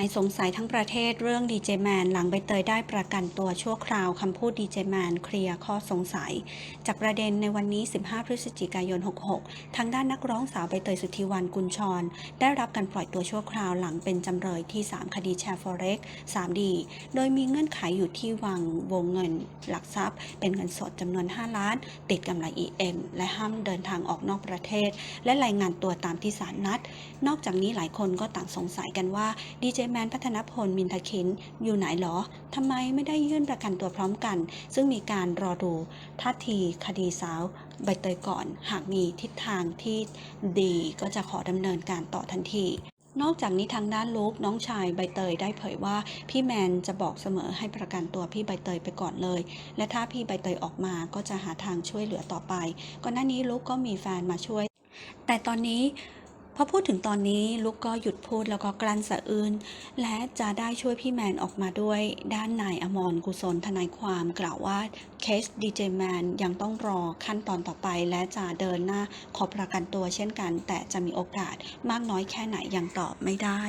ายสงสัยทั้งประเทศเรื่องดีเจแมนหลังใบเตยได้ประกันตัวชั่วคราวคำพูดดีเจแมนเคลียร์ข้อสงสัย จากประเด็นในวันนี้ 15 พฤศจิกายน 66 ทางด้านนักร้องสาวใบเตยสุธิวันกุลชร ได้รับการปล่อยตัวชั่วคราวหลังเป็นจำเลยที่ 3 คดีแชร์ฟอเร็ก 3D โดยมีเงื่อนไขอยู่ที่วางวงเงิน หลักทรัพย์ เป็นเงินสดจำนวน 5 ล้าน ติดกำไร EM และห้ามเดินทางออกนอกประเทศ และรายงานตัวตามที่ศาลนัด นอกจากนี้หลายคนก็ต่างสงสัยกันว่าดีเจแมนพัฒนพลมินทคินอยู่ไหนหรอทำไมไม่ได้ยื่นประกันตัวพร้อมกัน ซึ่งมีการรอดูท่าทีคดีสาวใบเตยก่อน หากมีทิศทางที่ดีก็จะขอดำเนินการต่อทันทีนอกจากนี้ทางด้านลูกน้องชายใบเตยได้เผยว่า พี่แมนจะบอกเสมอให้ประกันตัวพี่ใบเตยไปก่อนเลย และถ้าพี่ใบเตยออกมาก็จะหาทางช่วยเหลือต่อไป ก่อนหน้านี้ลูกก็มีแฟนมาช่วย แต่ตอนนี้ พอพูดถึงตอนนี้ลูกก็หยุดพูดแล้วก็กลั้นสะอื้นและจะได้ช่วยพี่แมนออกมาด้วยด้านนายอมรกุศลทนายความกล่าวว่าเคสดีเจแมนยังต้องรอขั้นตอนต่อไป และจะเดินหน้าขอประกันตัวเช่นกัน แต่จะมีโอกาสมากน้อยแค่ไหนยังตอบไม่ได้